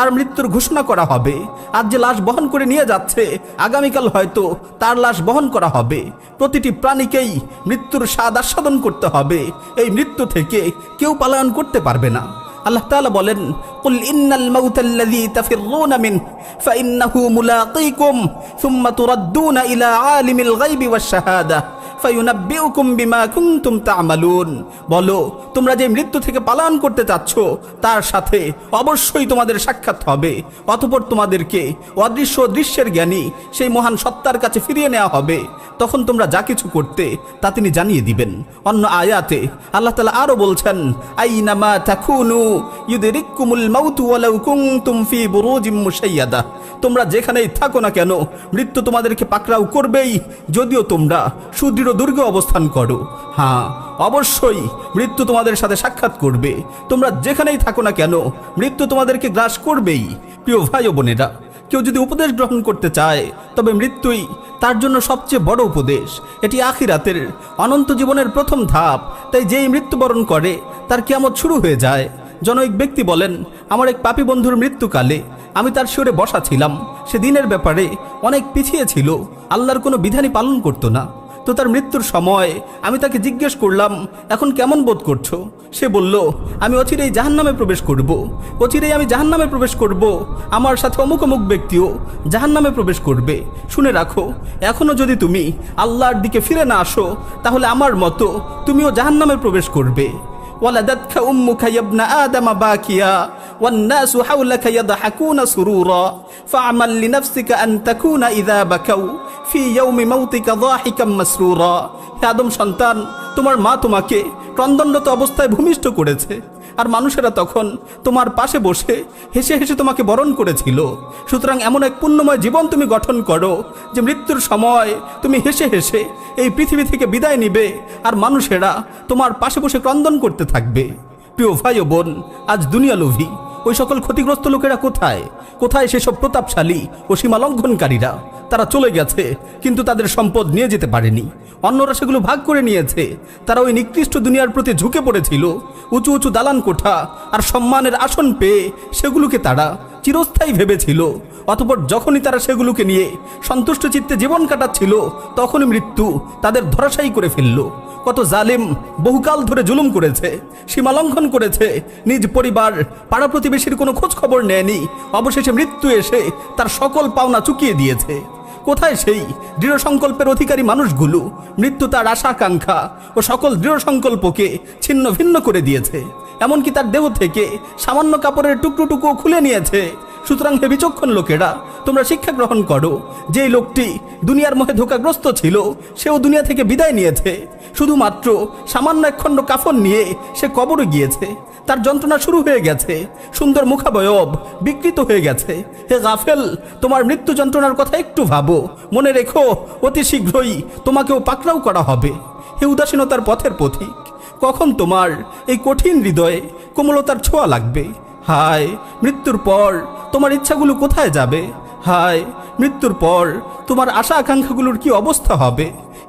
তার মৃত্যুর ঘোষণা করা হবে। আজ যে লাশ বহন করে নিয়ে যাচ্ছে, আগামীকাল হয়তো তার লাশ বহন করা হবে। প্রতিটি প্রাণীকেই মৃত্যুর স্বাদ আস্বাদন করতে হবে। এই মৃত্যু থেকে কেউ পালায়ন করতে পারবে না। আল্লাহ তাআলা বলেন, কুল ইন্নাল বলো, তোমরা যে মৃত্যু থেকে পালায়ন করতে চাচ্ছ, তার সাথে অবশ্যই তোমাদের সাক্ষাৎ হবে। অতঃপর তোমাদেরকে অদৃশ্য দৃশ্যের জ্ঞানী সেই মহান সত্তার কাছে ফিরিয়ে নেওয়া হবে। তখন তোমরা যা কিছু করতে, তা তিনি জানিয়ে দিবেন। অন্য আয়াতে আল্লাহ তালা আরও বলছেন, আইনামা তাকুনু ইউদরিকুমুল মাউতু ওয়ালাউ কুনতুম ফি বুরুজিম তোমরা যেখানেই থাকো না কেন, মৃত্যু তোমাদেরকে পাকড়াও করবেই, যদিও তোমরা সুদৃঢ় দুর্গে অবস্থান করো। হ্যাঁ অবশ্যই মৃত্যু তোমাদের সাথে সাক্ষাৎ করবে। তোমরা যেখানেই থাকো না কেন, মৃত্যু তোমাদেরকে গ্রাস করবেই। প্রিয় ভাই বোনেরা, কেউ যদি উপদেশ গ্রহণ করতে চায়, তবে মৃত্যুই তার জন্য সবচেয়ে বড় উপদেশ। এটি আখিরাতের অনন্ত জীবনের প্রথম ধাপ। তাই যেই মৃত্যুবরণ করে, তার কিয়ামত শুরু হয়ে যায়। জনৈক ব্যক্তি বলেন, আমার এক পাপী বন্ধুর মৃত্যুকালে আমি তার শিওরে বসা ছিলাম। সে দিনের ব্যাপারে অনেক পিছিয়ে ছিল। আল্লাহর কোনো বিধানই পালন করতো না। তো তার মৃত্যুর সময় আমি তাকে জিজ্ঞেস করলাম, এখন কেমন বোধ করছ? সে বলল, আমি অচিরেই জাহান্নামে প্রবেশ করব। অচিরেই আমি জাহান্নামে প্রবেশ করব। আমার সাথে অমুক অমুক ব্যক্তিও জাহান্নামে প্রবেশ করবে। শুনে রাখো, এখনও যদি তুমি আল্লাহর দিকে ফিরে না আসো, তাহলে আমার মতো তুমিও জাহান্নামে প্রবেশ করবে। ولدتك أمك يا ابن آدم باكيا والناس حولك يضحكون سرورا فاعمل لنفسك أن تكون إذا بكوا في يوم موتك ضاحكا مسرورا হে আদম সন্তান তোমার মা তোমাকে ক্রন্দনরত অবস্থায় ভূমিষ্ঠ করেছে আর মানুষেরা তখন তোমার পাশে বসে হেসে হেসে তোমাকে বরণ করেছিল। সুতরাং এমন এক পুণ্যময় জীবন তুমি গঠন করো যে মৃত্যুর সময় তুমি হেসে হেসে এই পৃথিবী থেকে বিদায় নিবে আর মানুষেরা তোমার পাশে বসে ক্রন্দন করতে থাকবে। প্রিয় ভাই ও বোন, আজ দুনিয়া লোভী। ওই সকল ক্ষতিগ্রস্ত লোকেরা কোথায়? কোথায় সেসব প্রতাপশালী ও সীমা লঙ্ঘনকারীরা তারা চলে গেছে, কিন্তু তাদের সম্পদ নিয়ে যেতে পারেনি। অন্যরা সেগুলো ভাগ করে নিয়েছে। তারা ওই নিকৃষ্ট দুনিয়ার প্রতি ঝুঁকে পড়েছিল, উঁচু উঁচু দালান কোঠা আর সম্মানের আসন পেয়ে সেগুলোকে তারা চিরস্থায়ী ভেবেছিল। অতপর যখনই তারা সেগুলোকে নিয়ে সন্তুষ্ট চিত্তে জীবন কাটাচ্ছিল, তখনই মৃত্যু তাদের ধরাশায়ী করে ফেলল। কত জালিম বহুকাল ধরে জুলুম করেছে, সীমা লঙ্ঘন করেছে, নিজ পরিবার, পাড়া প্রতিবেশীর কোনো খোঁজ খবর নেয়নি, অবশেষে মৃত্যু এসে তার সকল পাওনা চুকিয়ে দিয়েছে। কোথায় সেই দৃঢ় সংকল্পের অধিকারী মানুষগুলো? মৃত্যু তার আশাকাঙ্ক্ষা ও সকল দৃঢ় সংকল্পকে ছিন্ন ভিন্ন করে দিয়েছে। এমনকি তার দেহ থেকে সামান্য কাপড়ের টুকরো টুকরো খুলে নিয়েছে। সুতরাং হে বিচক্ষণ লোকেরা, তোমরা শিক্ষা গ্রহণ করো যে লোকটি দুনিয়ার মোহে ধোকাগ্রস্ত ছিল, সেও দুনিয়া থেকে বিদায় নিয়েছে। শুধুমাত্র সামান্য একখণ্ড কাফন নিয়ে সে কবরে গিয়েছে। তার যন্ত্রণা শুরু হয়ে গেছে। সুন্দর মুখাবয়ব, বিকৃত হয়ে গেছে। হে গাফেল, তোমার মৃত্যু যন্ত্রণার কথা একটু ভাবো। মনে রেখো, অতি শীঘ্রই তোমাকেও পাকড়াও করা হবে। হে উদাসীনতার পথের পথিক, কখন তোমার এই কঠিন হৃদয়ে কোমলতার ছোঁয়া লাগবে? হায়, মৃত্যুর পর তোমার ইচ্ছাগুলো কোথায় যাবে? হায়, মৃত্যুর পর তোমার আশা আকাঙ্ক্ষাগুলোর কি অবস্থা হবে?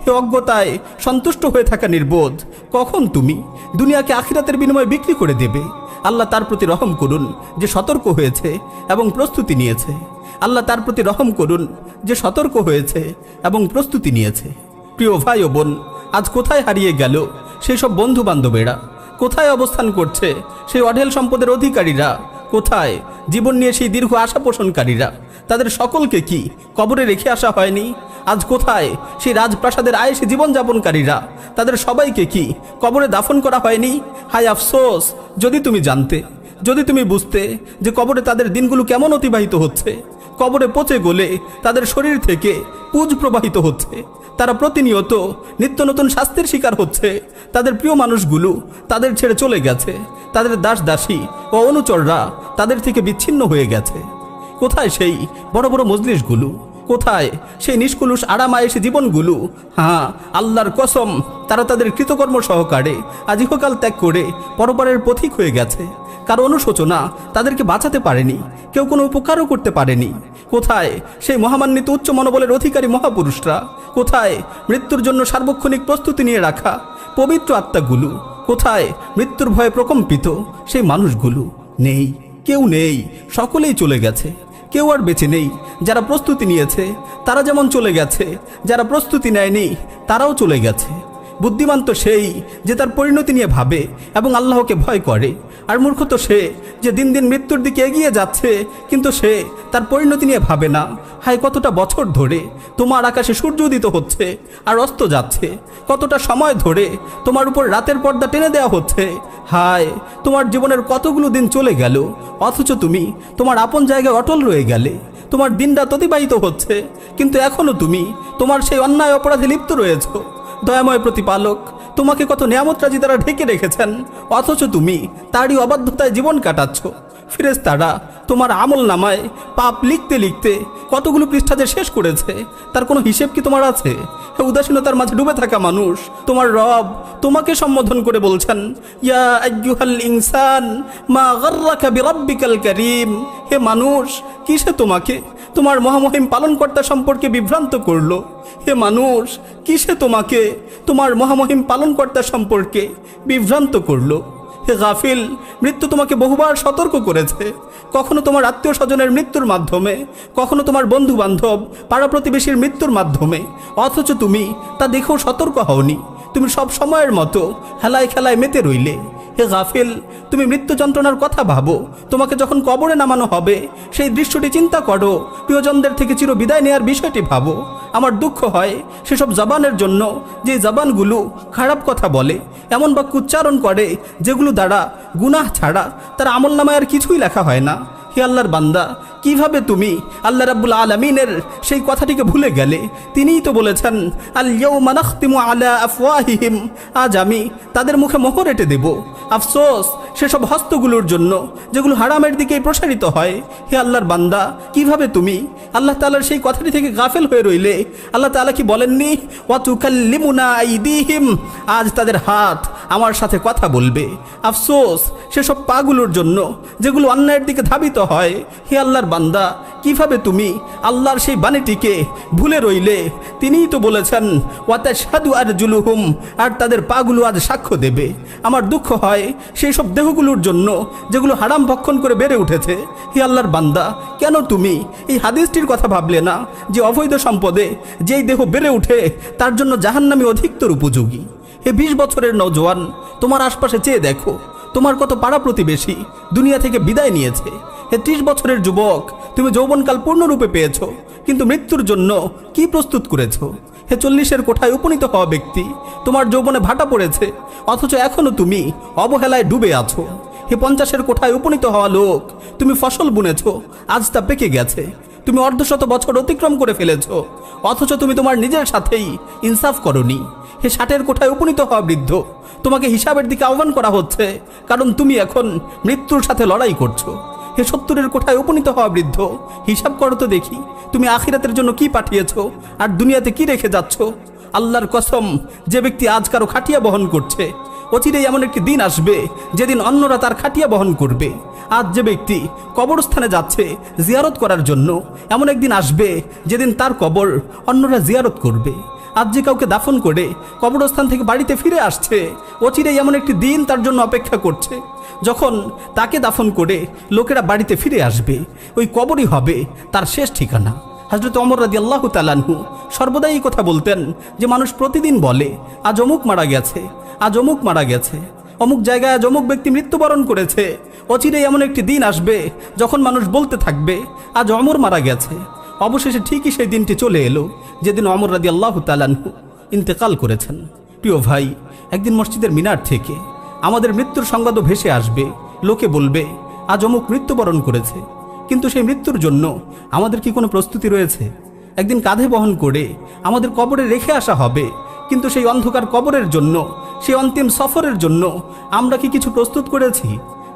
অজ্ঞতায় সন্তুষ্ট হয়ে থাকা নির্বোধ। কখন তুমি? দুনিয়াকে আখিরাতের বিনিময়ে বিক্রি করে দেবে। আল্লাহ তার প্রতি রহম করুন যে সতর্ক হয়েছে এবং প্রস্তুতি নিয়েছে। আল্লাহ তার প্রতি রহম করুন যে সতর্ক হয়েছে এবং প্রস্তুতি নিয়েছে। প্রিয় ভাই ও বোন, আজ কোথায় হারিয়ে গেল সেই সব বন্ধু বান্ধবেরা কোথায় অবস্থান করছে সেই অঢেল সম্পদের অধিকারীরা? কোথায় জীবন নিয়ে সেই দীর্ঘ আশা পোষণকারীরা। তাদের সকলকে কি কবরে রেখে আসা হয়নি? আজ কোথায় সেই রাজপ্রাসাদের আয়েসে জীবনযাপনকারীরা? তাদের সবাইকে কি কবরে দাফন করা হয়নি? হায় আফসোস, যদি তুমি জানতে, যদি তুমি বুঝতে যে কবরে তাদের দিনগুলো কেমন অতিবাহিত হচ্ছে, কবরে পচে গলে তাদের শরীর থেকে পুজ প্রবাহিত হচ্ছে, তারা প্রতিনিয়ত নিত্য নতুন শাস্তির শিকার হচ্ছে, তাদের প্রিয় মানুষগুলো তাদের ছেড়ে চলে গেছে, তাদের দাস দাসী ও অনুচররা তাদের থেকে বিচ্ছিন্ন হয়ে গেছে। কোথায় সেই বড় বড় মজলিশগুলো? কোথায় সেই নিষ্কুলুষ আরামায়েসে জীবনগুলো? হ্যাঁ আল্লাহর কসম, তারা তাদের কৃতকর্ম সহকারে আজ ইহকাল ত্যাগ করে পরপরের পথিক হয়ে গেছে। কারও অনুশোচনা তাদেরকে বাঁচাতে পারেনি, কেউ কোনো উপকারও করতে পারেনি। কোথায় সেই মহামান্বিত উচ্চ মনোবলের অধিকারী মহাপুরুষরা? কোথায় মৃত্যুর জন্য সার্বক্ষণিক প্রস্তুতি নিয়ে রাখা পবিত্র আত্মাগুলো? কোথায় মৃত্যুর ভয়ে প্রকম্পিত সেই মানুষগুলো? নেই। কেউ নেই, সকলেই চলে গেছে। কেউ আর বেঁচে নেই, যারা প্রস্তুতি নিয়েছে, তারা যেমন চলে গেছে, যারা প্রস্তুতি নেয়নি, তারাও চলে গেছে। বুদ্ধিমান তো সেই যে তার পরিণতি নিয়ে ভাবে এবং আল্লাহকে ভয় করে। আর মূর্খ তো সে যে দিন দিন মৃত্যুর দিকে এগিয়ে যাচ্ছে, কিন্তু সে তার পরিণতি নিয়ে ভাবে না। হায়, কতটা বছর ধরে তোমার আকাশে সূর্য উদিত হচ্ছে আর অস্ত যাচ্ছে। কতটা সময় ধরে তোমার উপর রাতের পর্দা টেনে দেওয়া হচ্ছে। হায়, তোমার জীবনের কতগুলো দিন চলে গেল, অথচ তুমি তোমার আপন জায়গায় অটল রয়ে গেলে। তোমার দিনরাত অতিবাহিত হচ্ছে, কিন্তু এখনও তুমি তোমার সেই অন্যায় অপরাধে লিপ্ত রয়েছো। দয়াময় প্রতিপালক, তোমাকে কত নিয়ামত রাজি তারা ঢেকে রেখেছেন, অথচ তুমি তারই অবাধ্যতায় জীবন কাটাচ্ছ। ফিরেজ তারা তোমার আমল নামায় পাপ লিখতে লিখতে কতগুলো পৃষ্ঠা যে শেষ করেছে, তার কোনো হিসেব কি তোমার আছে? উদাসীনতার মাঝে ডুবে থাকা মানুষ, তোমার রব তোমাকে সম্বোধন করে বলছেন, ইয়া ইনসান কারীম। হে মানুষ, কিসে তোমাকে? তোমার মহামহিম পালনকর্তা সম্পর্কে বিভ্রান্ত করল। হে মানুষ, কিসে তোমাকে? তোমার মহামহিম পালনকর্তা সম্পর্কে বিভ্রান্ত করল। হে গাফিল, মৃত্যু তোমাকে বহুবার সতর্ক করেছে। কখনো তোমার আত্মীয় স্বজনের মৃত্যুর মাধ্যমে, কখনো তোমার বন্ধু বান্ধব পাড়া প্রতিবেশীর মৃত্যুর মাধ্যমে। অথচ তুমি তা দেখেও সতর্ক হওনি। তুমি সব সময়ের মতো হেলায় খেলায় মেতে রইলে। হে গাফিল, তুমি মৃত্যু যন্ত্রণার কথা ভাবো। তোমাকে যখন কবরে নামানো হবে, সেই দৃশ্যটি চিন্তা করো। প্রিয়জনদের থেকে চির বিদায় নেয়ার বিষয়টি ভাবো। আমার দুঃখ হয় সেসব জবানের জন্য যে জবানগুলো খারাপ কথা বলে, এমন বাক্য উচ্চারণ করে যেগুলো দ্বারা গুনাহ ছাড়া, তার আমল নামায় আর কিছুই লেখা হয় না। হে আল্লাহর বান্দা, কীভাবে তুমি আল্লাহ রাব্বুল আলমিনের সেই কথাটিকে ভুলে গেলে? তিনিই তো বলেছেন আল্লাহ নাখতিমু আলা আফওয়াহিহিম। আজ আমি তাদের মুখে মোহর এঁটে দেব। আফসোস, সেসব হস্তগুলোর জন্য যেগুলো হারামের দিকেই প্রসারিত হয়। হে আল্লাহর বান্দা, কীভাবে তুমি আল্লাহ তাআলার সেই কথাটি থেকে গাফেল হয়ে রইলে? আল্লাহ তাআলা কি বলেননি? ওয়াতুকাল্লিমুনা আইদিহিম। আজ তাদের হাত আমার সাথে কথা বলবে। আফসোস, সেসব পাগুলোর জন্য যেগুলো অন্যায়ের দিকে ধাবিত হয়। হে আল্লাহর বান্দা, কীভাবে তুমি আল্লাহর সেই বাণীটিকে ভুলে রইলে? তিনিই তো বলেছেন ওয়াতা সাধু আর জুলুহুম আর তাদের পাগুলো আজ সাক্ষ্য দেবে। আমার দুঃখ হয় সেই সব দেহগুলোর জন্য যেগুলো হারাম ভক্ষণ করে বেড়ে উঠেছে। হে আল্লাহর বান্দা, কেন তুমি এই হাদিসটির কথা ভাবলে না যে অবৈধ সম্পদে যেই দেহ বেড়ে উঠে, তার জন্য জাহান্নামী অধিকতর উপযোগী? হে বিশ বছরের নৌজওয়ান তোমার আশপাশে চেয়ে দেখো, তোমার কত পাড়া প্রতিবেশী দুনিয়া থেকে বিদায় নিয়েছে। হে ত্রিশ বছরের যুবক, তুমি যৌবনকাল পূর্ণরূপে পেয়েছ, কিন্তু মৃত্যুর জন্য কি প্রস্তুত করেছ? হে চল্লিশের কোঠায় উপনীত হওয়া ব্যক্তি, তোমার যৌবনে ভাটা পড়েছে, অথচ এখনও তুমি অবহেলায় ডুবে আছো। হে পঞ্চাশের কোঠায় উপনীত হওয়া লোক, তুমি ফসল বুনেছ, আজ তা পেকে গেছে, তুমি অর্ধশত বছর অতিক্রম করে ফেলেছ, অথচ তুমি তোমার নিজের সাথেই ইনসাফ করনি। হে ষাটের কোঠায় উপনীত হওয়া বৃদ্ধ, তোমাকে হিসাবের দিকে আহ্বান করা হচ্ছে, কারণ তুমি এখন মৃত্যুর সাথে লড়াই করছ। হে সত্তরের কোঠায় উপনীত হওয়া বৃদ্ধ? হিসাব করো তো দেখি, তুমি আখিরাতের জন্য কি পাঠিয়েছ? আর দুনিয়াতে কি রেখে যাচ্ছ? আল্লাহর কসম, যে ব্যক্তি আজ কারও খাটিয়া বহন করছে অচিরেই এমন একটি দিন আসবে, যেদিন অন্যরা তার খাটিয়া বহন করবে। আজ যে ব্যক্তি কবরস্থানে যাচ্ছে জিয়ারত করার জন্য, এমন একদিন আসবে, যেদিন তার কবর অন্যরা জিয়ারত করবে। আজ যে কাউকে দাফন করে কবরস্থান থেকে বাড়িতে ফিরে আসছে অচিরেই এমন একটি দিন তার জন্য অপেক্ষা করছে। যখন তাকে দাফন করে লোকেরা বাড়িতে ফিরে আসবে, ওই কবরই হবে তার শেষ ঠিকানা। হজরত অমর রাজি আল্লাহ তালানহু সর্বদাই এই কথা বলতেন যে মানুষ প্রতিদিন বলে, আজ অমুক মারা গেছে, আজ অমুক মারা গেছে, অমুক জায়গায় আজ অমুক ব্যক্তি মৃত্যুবরণ করেছে অচিরেই এমন একটি দিন আসবে যখন মানুষ বলতে থাকবে, আজ অমর মারা গেছে অবশেষে ঠিকই সেই দিনটি চলে এলো, যেদিন অমর রাজি আল্লাহ তালানহু ইন্তেকাল করেছেন। প্রিয় ভাই, একদিন মসজিদের মিনার থেকে আমাদের মৃত্যুর সংবাদও ভেসে আসবে, লোকে বলবে, আজ অমুক মৃত্যুবরণ করেছে। কিন্তু সেই মৃত্যুর জন্য আমাদের কি কোনো প্রস্তুতি রয়েছে? একদিন কাঁধে বহন করে আমাদের কবরে রেখে আসা হবে, কিন্তু সেই অন্ধকার কবরের জন্য, সেই অন্তিম সফরের জন্য আমরা কি কিছু প্রস্তুত করেছি?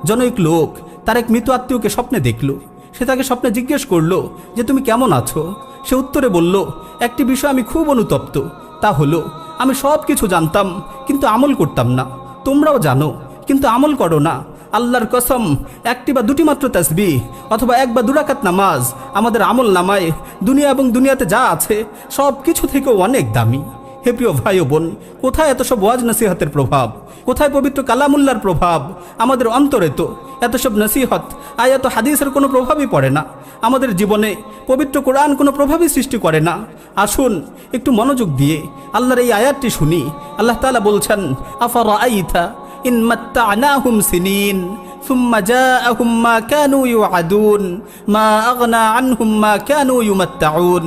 জনৈক লোক তার এক মৃত আত্মীয়কে স্বপ্নে দেখল। সে তাকে স্বপ্নে জিজ্ঞেস করল যে, তুমি কেমন আছো? সে উত্তরে বলল, একটি বিষয় আমি খুব অনুতপ্ত। তা হলো, আমি সব কিছু জানতাম, কিন্তু আমল করতাম না। তোমরাও জানো, কিন্তু আমল করো না। আল্লাহর কসম, একটি বা দুটি মাত্র তাসবি অথবা এক বা দুরাকাত নামাজ আমাদের আমল নামায় দুনিয়া এবং দুনিয়াতে যা আছে সব কিছু থেকেও অনেক দামি। হে প্রিয় ভাই ও বোন কোথায় এত সব ওয়াজ নসিহাতের প্রভাব কোথায় পবিত্র কালামুল্লার প্রভাব আমাদের অন্তরে তো এত সব নসিহত আয়াত হাদিসের কোনো প্রভাবই পড়ে না আমাদের জীবনে পবিত্র কোরআন কোনো প্রভাবই সৃষ্টি করে না আসুন একটু মনোযোগ দিয়ে আল্লাহর এই আয়াতটি শুনি আল্লাহ তাআলা বলছেন আফার আইথা ইন মাত্তানাহুম সিনিন ثم جاءهم ما كانوا يوعدون ما أغنى عنهم ما كانوا يمتعون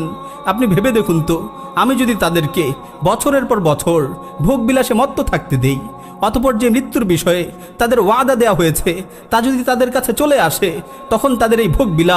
আপনি ভেবে দেখুন তো, আমি যদি তাদেরকে বছরের পর বছর ভোগ বিলাসে মত্ত থাকতে দেই, অতপর যে মৃত্যুর বিষয়ে তাদের ওয়াদা দেয়া হয়েছে, তা যদি তাদের কাছে চলে আসে, তখন তাদের এই ভোগ